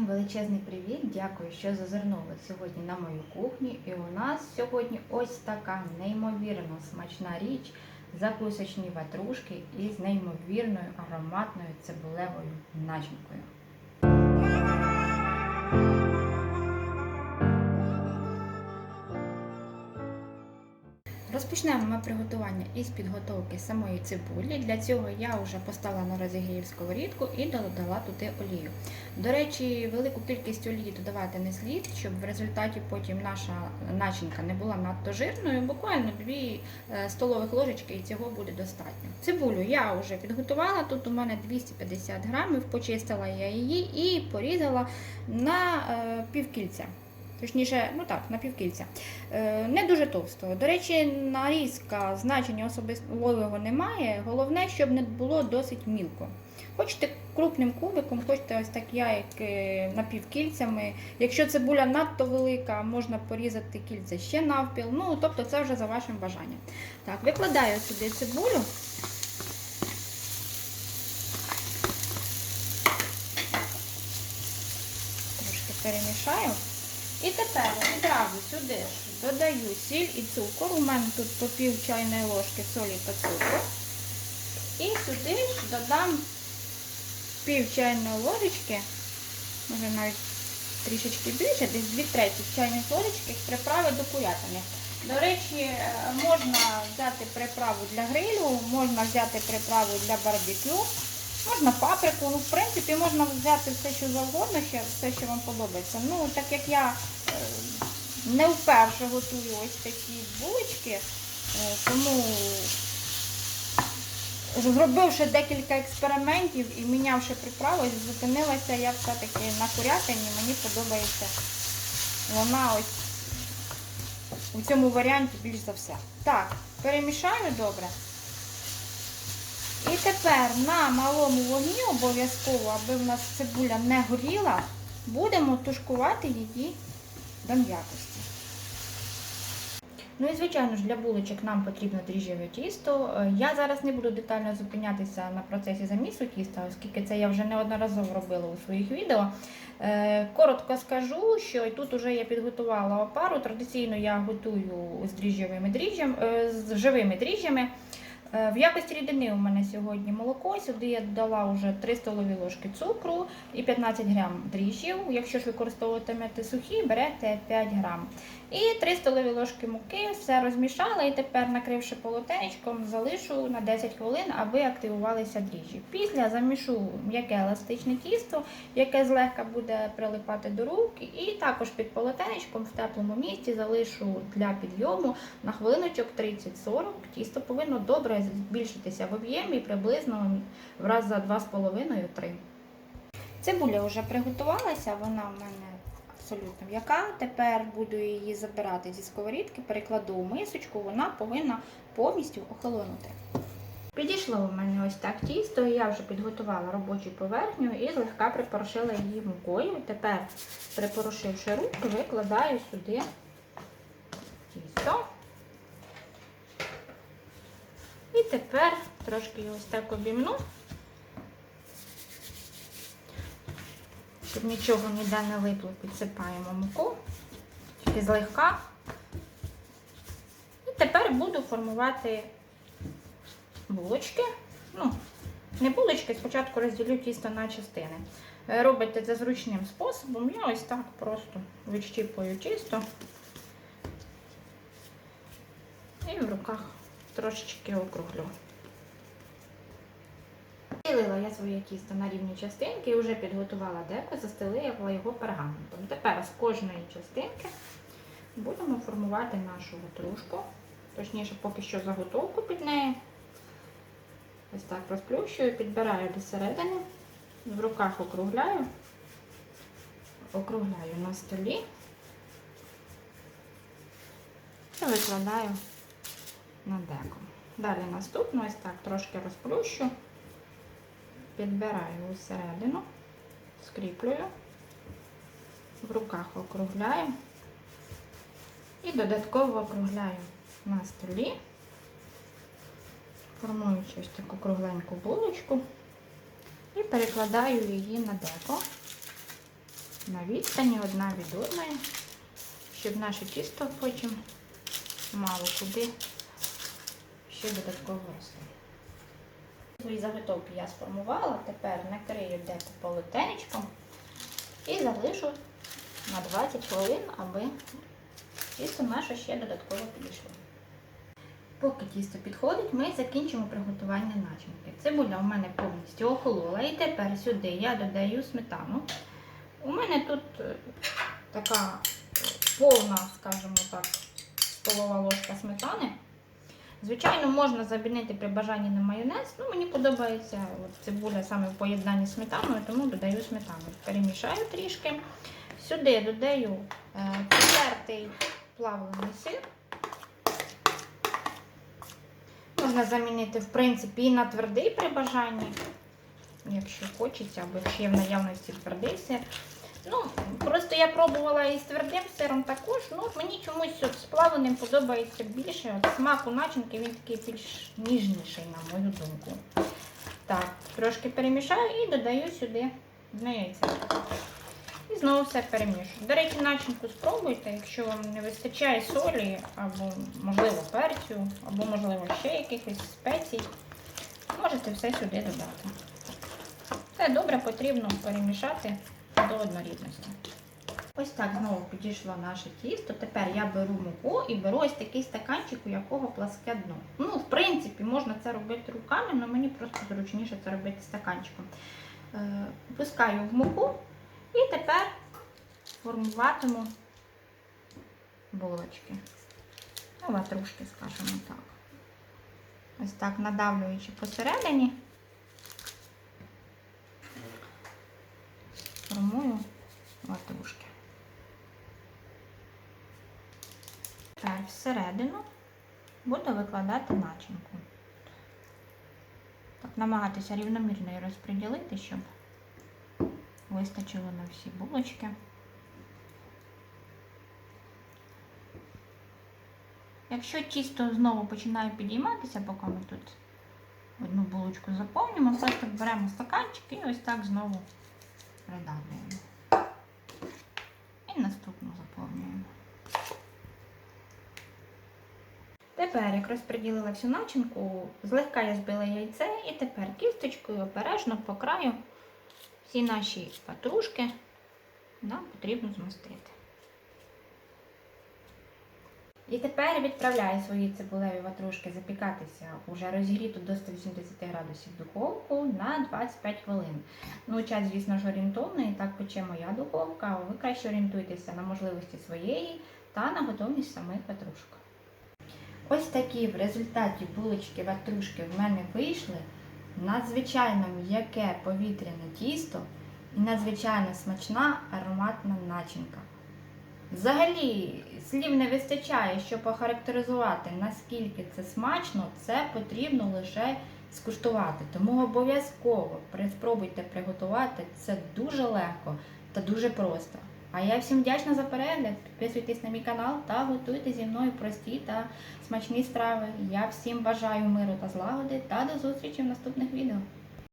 Всім величезний привіт! Дякую, що зазирнули сьогодні на мою кухню. І у нас сьогодні ось така неймовірно смачна річ закусочні ватрушки із неймовірною ароматною цибулевою начинкою. Розпочнемо ми приготування із підготовки самої цибулі. Для цього я вже поставила на розігрів сковорідку і додала туди олію. До речі, велику кількість олії додавати не слід, щоб в результаті потім наша начинка не була надто жирною. Буквально 2 столових ложечки і цього буде достатньо. Цибулю я вже підготувала. Тут у мене 250 грамів, почистила я її і порізала на е, півкільця. Точніше, ну так, на півкільця. Е, не дуже товстого. До речі, нарізка значення особливого немає. Головне, щоб не було досить мілко. Хочете крупним кубиком, хочете ось так я, як е, напівкільцями. Якщо цибуля надто велика, можна порізати кільця ще навпіл. Ну, тобто це вже за вашим бажанням. Так, викладаю сюди цибулю. Трошки перемішаю. І тепер відразу сюди додаю сіль і цукор. У мене тут по пів чайної ложки солі та цукру. І сюди ж додам пів чайної ложечки, може навіть трішечки більше, десь 2 треті чайної ложечки приправи до курятини. До речі, можна взяти приправу для грилю, можна взяти приправу для барбекю. Можна паприку, ну, в принципі, можна взяти все, що завгодно, все, що вам подобається. Ну, так як я е, не вперше готую ось такі булочки, е, тому зробивши декілька експериментів і мінявши приправу, зупинилася я все-таки на курятині, мені подобається вона ось у цьому варіанті більш за все. Так, перемішаю добре. І тепер на малому вогні обов'язково, аби в нас цибуля не горіла, будемо тушкувати її до м'якості. Ну і звичайно ж для булочок нам потрібно дріжджеве тісто. Е, Я зараз не буду детально зупинятися на процесі замісу тіста, оскільки це я вже неодноразово робила у своїх відео. Е, Коротко скажу, що тут вже я підготувала опару. Традиційно я готую з дріжджевими дріжджами, е, з живими дріжджами. В якості рідини у мене сьогодні молоко. Сюди я додала вже 3 столові ложки цукру і 15 грам дріжджів. Якщо ж використовуватимете сухі, берете 5 грам. І 3 столові ложки муки, все розмішала і тепер, накривши полотенечком, залишу на 10 хвилин, аби активувалися дріжджі. Після замішу м'яке еластичне тісто, яке злегка буде прилипати до рук. І також під полотенечком в теплому місці залишу для підйому на хвилиночок 30-40. Тісто повинно добре збільшитися в об'ємі приблизно в раз за 2,5-3. Цибуля вже приготувалася, вона в мене абсолютно м'яка. Тепер буду її забирати зі сковорідки, перекладу у мисочку, вона повинна повністю охолонути. Підійшло у мене ось так тісто, і я вже підготувала робочу поверхню і злегка припорошила її мукою. Тепер, припорошивши руки, викладаю сюди тісто. І тепер трошки ось так обімну, щоб нічого ніде не липло, підсипаємо муку, тільки злегка. І тепер буду формувати булочки. Ну, не булочки, спочатку розділю тісто на частини. Робите це зручним способом. Я ось так просто відщіпую тісто і в руках трошечки округлю. Ділила я своє тісто на рівні частинки і вже підготувала деко, застелила його пергаментом. Тепер з кожної частинки будемо формувати нашу ватрушку, точніше, поки що заготовку під неї. Ось так розплющую, підбираю до середини, в руках округляю, округляю на столі і викладаю на деко. Далі наступну ось так трошки розплющу, підбираю усередину, скріплюю, в руках округляю і додатково округляю на столі, формуючи ось таку кругленьку булочку і перекладаю її на деко. на відстані одна від одної, щоб наше тісто потім мало куди ще додатково росли. Свої заготовки я сформувала, тепер накрию деко полотенечком і залишу на 20 хвилин, аби тісто наше ще додатково підійшло. Поки тісто підходить, ми закінчимо приготування начинки. Цибуля у мене повністю охолола. І тепер сюди я додаю сметану. У мене тут е, така повна, скажімо так, столова ложка сметани. Звичайно, можна замінити при бажанні на майонез. Ну, мені подобається от, цибуля саме в поєднанні з сметаною, тому додаю сметану. Перемішаю трішки. Сюди додаю е, потертий плавлений сир. Можна замінити, в принципі, і на твердий при бажанні, якщо хочеться, або якщо є в наявності твердий сир. Ну, просто я пробувала і з твердим сиром також. Ну, мені чомусь от з плавленим подобається більше. От смак у начинки він такий більш ніжніший, на мою думку. Так, трошки перемішаю і додаю сюди одне яйце. І знову все перемішую. До речі, начинку спробуйте, якщо вам не вистачає солі, або, можливо, перцю, або, можливо, ще якихось спецій, можете все сюди додати. Все добре потрібно перемішати до однорідності. Ось так знову підійшло наше тісто. Тепер я беру муку і беру ось такий стаканчик, у якого пласке дно. Ну, в принципі, можна це робити руками, але мені просто зручніше це робити стаканчиком. Е, Пускаю в муку і тепер формуватиму булочки. Ну, ватрушки, скажімо так. Ось так надавлюючи посередині. Ватрушки. Тепер всередину буду викладати начинку. Так, намагатися рівномірно її розподілити, щоб вистачило на всі булочки. Якщо тісто знову починає підійматися, поки ми тут одну булочку заповнюємо, просто беремо стаканчик і ось так знову придавлюємо. І наступну заповнюємо. Тепер, як розподілила всю начинку, злегка я збила яйце і тепер кісточкою обережно по краю всі наші патрушки нам потрібно змастити. І тепер відправляю свої цибулеві ватрушки запікатися уже розігріту до 180 градусів духовку на 25 хвилин. Ну, час, звісно ж, орієнтовний, так пече моя духовка. Ви краще орієнтуйтеся на можливості своєї та на готовність самих ватрушок. Ось такі в результаті булочки ватрушки в мене вийшли. Надзвичайно м'яке повітряне тісто і надзвичайно смачна ароматна начинка. Взагалі, слів не вистачає, щоб охарактеризувати, наскільки це смачно, це потрібно лише скуштувати. Тому обов'язково спробуйте приготувати. Це дуже легко та дуже просто. А я всім вдячна за перегляд. Підписуйтесь на мій канал та готуйте зі мною прості та смачні страви. Я всім бажаю миру та злагоди та до зустрічі в наступних відео.